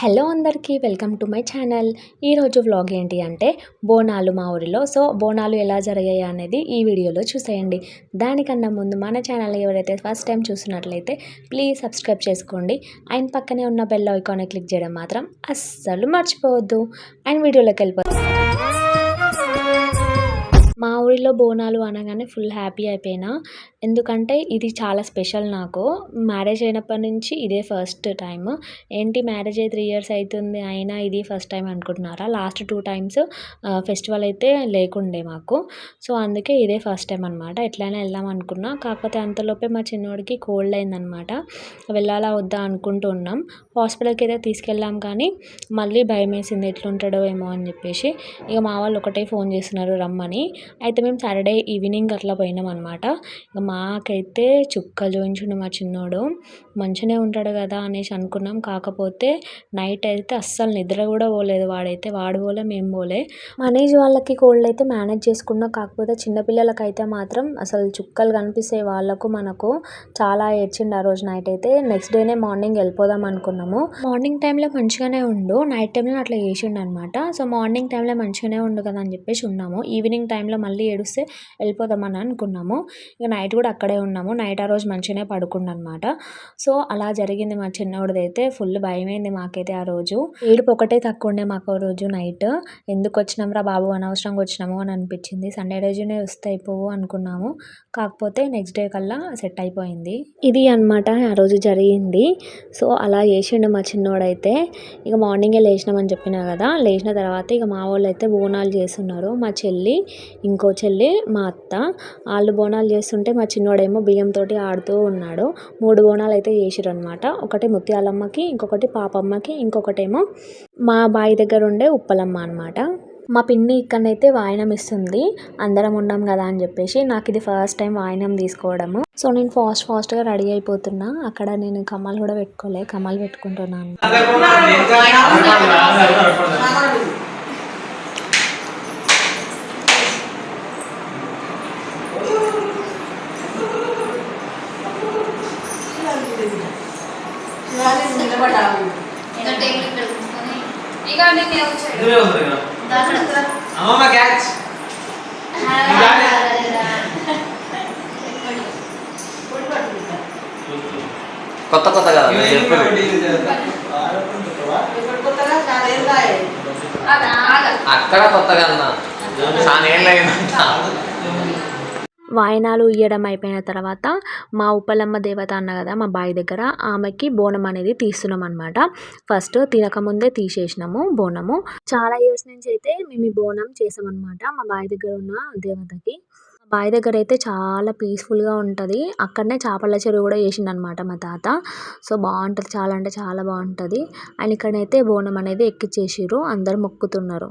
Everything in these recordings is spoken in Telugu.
హలో అందరికీ వెల్కమ్ టు మై ఛానల్. ఈరోజు వ్లాగ్ ఏంటి అంటే బోనాలు మా ఊరిలో. సో బోనాలు ఎలా జరిగాయి అనేది ఈ వీడియోలో చూసేయండి. దానికన్నా ముందు మన ఛానల్ ఎవరైతే ఫస్ట్ టైం చూసినట్లయితే ప్లీజ్ సబ్స్క్రైబ్ చేసుకోండి. అండ్ పక్కనే ఉన్న బెల్ ఐకాన్ క్లిక్ చేయడం మాత్రం అస్సలు మర్చిపోవద్దు. అండ్ వీడియోలోకి వెళ్ళిపోతుంది ఊరిలో బోనాలు అనగానే ఫుల్ హ్యాపీ అయిపోయినా. ఎందుకంటే ఇది చాలా స్పెషల్ నాకు. మ్యారేజ్ అయినప్పటి నుంచి ఇదే ఫస్ట్ టైం ఏంటి మ్యారేజ్ అయ్యి త్రీ ఇయర్స్ అవుతుంది అయినా ఇది ఫస్ట్ టైం అనుకుంటున్నారా? లాస్ట్ టూ టైమ్స్ ఫెస్టివల్ అయితే లేకుండే మాకు. సో అందుకే ఇదే ఫస్ట్ టైం అనమాట ఎట్లయినా వెళ్దాం అనుకున్నా. కాకపోతే అంతలోపే మా చిన్నోడికి కోల్డ్ అయిందనమాట వెళ్ళాలా వద్దా అనుకుంటూ ఉన్నాం. హాస్పిటల్కి అయితే తీసుకెళ్ళాం కానీ మళ్ళీ భయం వేసింది ఎట్లుంటాడో ఏమో అని చెప్పేసి. ఇక మా వాళ్ళు ఒకటే ఫోన్ చేస్తున్నారు రమ్మని. అయితే మేము సాటర్డే ఈవినింగ్ అట్లా పోయినాం అనమాట ఇక మాకైతే చుక్కలు చూపించిండు మా చిన్నోడు. మంచిగానే ఉంటాడు కదా అనేసి అనుకున్నాం. కాకపోతే నైట్ అయితే అస్సలు నిద్ర కూడా పోలేదు. వాడైతే వాడు పోలే మేము పోలే. మనీజ్ వాళ్ళకి కోల్డ్ అయితే మేనేజ్ చేసుకున్నాం. కాకపోతే చిన్నపిల్లలకి అయితే మాత్రం అసలు చుక్కలు కనిపిస్తాయి వాళ్ళకు మనకు. చాలా ఏడ్చిండు ఆ రోజు నైట్ అయితే. నెక్స్ట్ డేనే మార్నింగ్ వెళ్ళిపోదాం అనుకున్నాము. మార్నింగ్ టైంలో మంచిగానే ఉండు. నైట్ టైంలో అట్లా చేసిండు అనమాట సో మార్నింగ్ టైంలో మంచిగానే ఉండు కదా అని చెప్పేసి ఉన్నాము. ఈవినింగ్ టైంలో మళ్ళీ ఏడుస్తే వెళ్ళిపోదామని అనుకున్నాము. ఇక నైట్ కూడా అక్కడే ఉన్నాము. నైట్ ఆ రోజు మంచిగానే పడుకుండా అనమాట సో అలా జరిగింది మా చిన్నోడిది అయితే ఫుల్ భయమైంది మాకైతే ఆ రోజు. ఏడుపు ఒకటే తక్కువ ఉండే మాకు ఆ రోజు నైట్. ఎందుకు వచ్చినాం రా బాబు? అనవసరంగా వచ్చినాము అని అనిపించింది. సండే రోజునే వస్తే అయిపోవు అనుకున్నాము. కాకపోతే నెక్స్ట్ డే కల్లా సెట్ అయిపోయింది. ఇది అనమాట ఆ రోజు జరిగింది. సో అలా చేసిండు మా చిన్నోడైతే. ఇక మార్నింగే లేచినామని చెప్పినా కదా లేచిన తర్వాత ఇక మా వాళ్ళు అయితే బోనాలు చేస్తున్నారు. మా చెల్లి ఇంకో చెల్లి మా అత్త. వాళ్ళు బోనాలు చేస్తుంటే మా చిన్నోడేమో బియ్యంతో ఆడుతూ ఉన్నాడు. మూడు బోనాలు అయితే చేసిరు అనమాట ఒకటి ముత్యాలమ్మకి ఇంకొకటి పాపమ్మకి ఇంకొకటేమో మా బావి దగ్గర ఉండే ఉప్పలమ్మ అనమాట మా పిన్ని ఇక్కడనైతే వాయనం ఇస్తుంది. అందరం ఉన్నాం కదా అని చెప్పేసి నాకు ఇది ఫస్ట్ టైం వాయనం తీసుకోవడము. సో నేను ఫాస్ట్ ఫాస్ట్గా రెడీ అయిపోతున్నా. అక్కడ నేను కమ్మలు కూడా పెట్టుకోలే కమ్మలు పెట్టుకుంటున్నాను. అమ్మమ్మ క్యాచ్ కొత్త కొత్త కదా. అక్కడ కొత్తగా అన్నా చాలా ఏళ్ళు అయిందంట వాయనాలు ఇయ్యడం అయిపోయిన తర్వాత మా ఉప్పలమ్మ దేవత అన్న కదా మా బావి దగ్గర ఆమెకి బోనం అనేది తీస్తున్నాం అనమాట ఫస్ట్ తినకముందే తీసేసినాము బోనము. చాలా ఇయర్స్ నుంచి అయితే మేము ఈ బోనం చేసామన్నమాట మా బావి దగ్గర ఉన్న దేవతకి. బావి దగ్గర అయితే చాలా పీస్ఫుల్గా ఉంటుంది. అక్కడనే చేపల చెరువు కూడా చేసిండు అనమాట మా తాత. సో బాగుంటుంది చాలా అంటే చాలా బాగుంటుంది. అండ్ ఇక్కడైతే బోనం అనేది ఎక్కిచ్చేసిర్రు అందరు మొక్కుతున్నారు.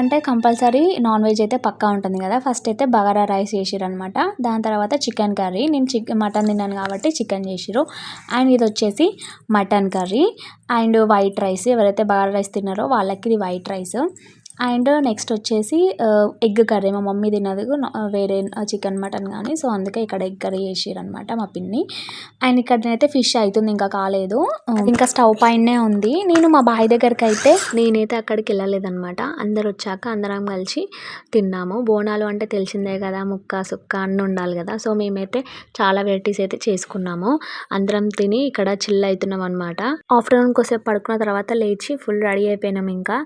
అంటే కంపల్సరీ నాన్ వెజ్ అయితే పక్కా ఉంటుంది కదా. ఫస్ట్ అయితే బగారా రైస్ చేసిర్రు అనమాట దాని తర్వాత చికెన్ కర్రీ. నేను చికెన్ మటన్ తిన్నాను కాబట్టి చికెన్ చేసిరు. అండ్ ఇది వచ్చేసి mutton curry. And white rice ఎవరైతే బగారా రైస్ తిన్నారో వాళ్ళకి ఇది వైట్ రైస్. అండ్ నెక్స్ట్ వచ్చేసి ఎగ్ కర్రీ. మా మమ్మీ తినదు వేరే చికెన్ మటన్ కానీ సో అందుకే ఇక్కడ ఎగ్ కర్రీ చేసిర్రు అనమాట మా పిన్ని. అండ్ ఇక్కడనైతే ఫిష్ అవుతుంది ఇంకా కాలేదు. ఇంకా స్టవ్ పైనే ఉంది. నేను మా బావి దగ్గరికి అయితే నేనైతే అక్కడికి వెళ్ళలేదన్నమాట అందరు వచ్చాక అందరం కలిసి తిన్నాము. బోనాలు అంటే తెలిసిందే కదా ముక్క సుక్క అన్నీ ఉండాలి కదా. సో మేమైతే చాలా వెరైటీస్ అయితే చేసుకున్నాము. అందరం తిని ఇక్కడ చిల్ అవుతున్నాం అనమాట ఆఫ్టర్నూన్ కొద్దిసేపు పడుకున్న తర్వాత లేచి ఫుల్ రెడీ అయిపోయినాం ఇంకా.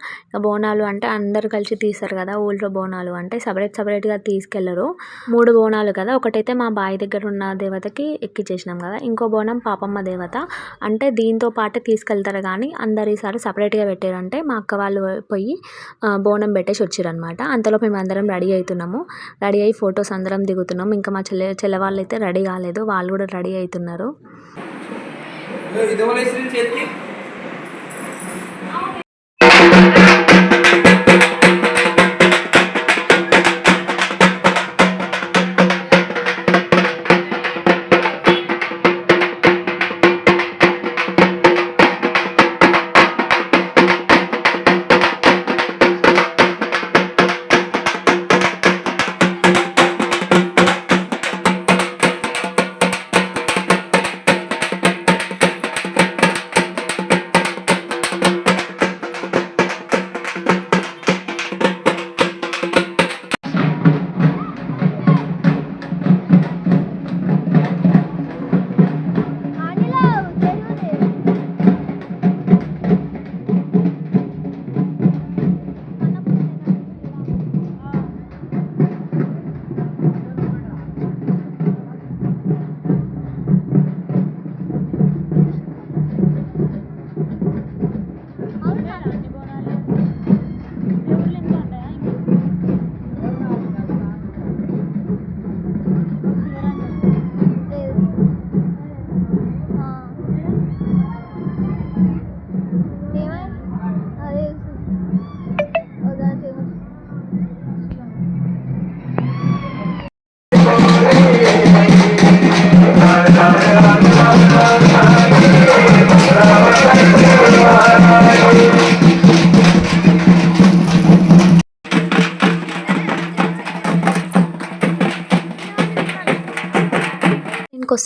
బోనాలు అంటే అందరు కలిసి తీస్తారు కదా ఊళ్ళో బోనాలు. అంటే సపరేట్ సపరేట్గా తీసుకెళ్ళరు. మూడు బోనాలు కదా. ఒకటైతే మా బావి దగ్గర ఉన్న దేవతకి ఎక్కించేసినాం కదా. ఇంకో బోనం పాపమ్మ దేవత. అంటే దీంతో పాటే తీసుకెళ్తారు కానీ అందరు ఈసారి సపరేట్గా పెట్టారంటే మా అక్క వాళ్ళు పోయి బోనం పెట్టేసి వచ్చారనమాట అంతలో మేము అందరం రెడీ అవుతున్నాము రెడీ అయ్యి ఫొటోస్ అందరం దిగుతున్నాం. ఇంకా మా చెల్లె చెల్లె వాళ్ళు అయితే రెడీ కాలేదు. వాళ్ళు కూడా రెడీ అవుతున్నారు.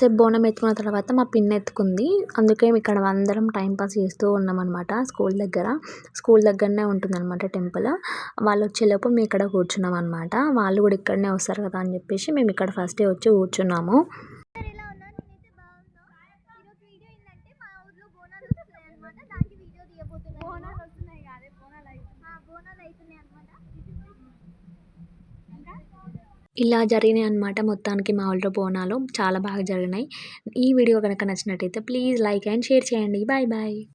ఇది బోనం ఎత్తుకున్న తర్వాత మా పిన్ ఎత్తుకుంది. అందుకే ఇక్కడ అందరం టైంపాస్ చేస్తూ ఉన్నాం అనమాట స్కూల్ దగ్గర. స్కూల్ దగ్గరనే ఉంటుందన్నమాట టెంపుల్ వాళ్ళు వచ్చేలోపు మేము ఇక్కడ కూర్చున్నాం అనమాట వాళ్ళు కూడా ఇక్కడనే వస్తారు కదా అని చెప్పేసి మేము ఇక్కడ ఫస్టే వచ్చి కూర్చున్నాము ఎలా ఉన్నా నేనైతే బాగున్నా ఈరోజు వీడియో ఏంటంటే మా ఊర్లో బోనాలు వస్తున్నాయి అనమాట దానికి వీడియో తీయబోతున్నాను బోనాలు వస్తున్నాయి కాదే బోనాలు అవుతున్నాయి అనమాట ఇలా జరిగినాయి అనమాట మొత్తానికి మా ఊళ్ళో బోనాలు. చాలా బాగా జరిగినాయి. ఈ వీడియో కనుక నచ్చినట్టయితే ప్లీజ్ లైక్ అండ్ షేర్ చేయండి. Bye bye.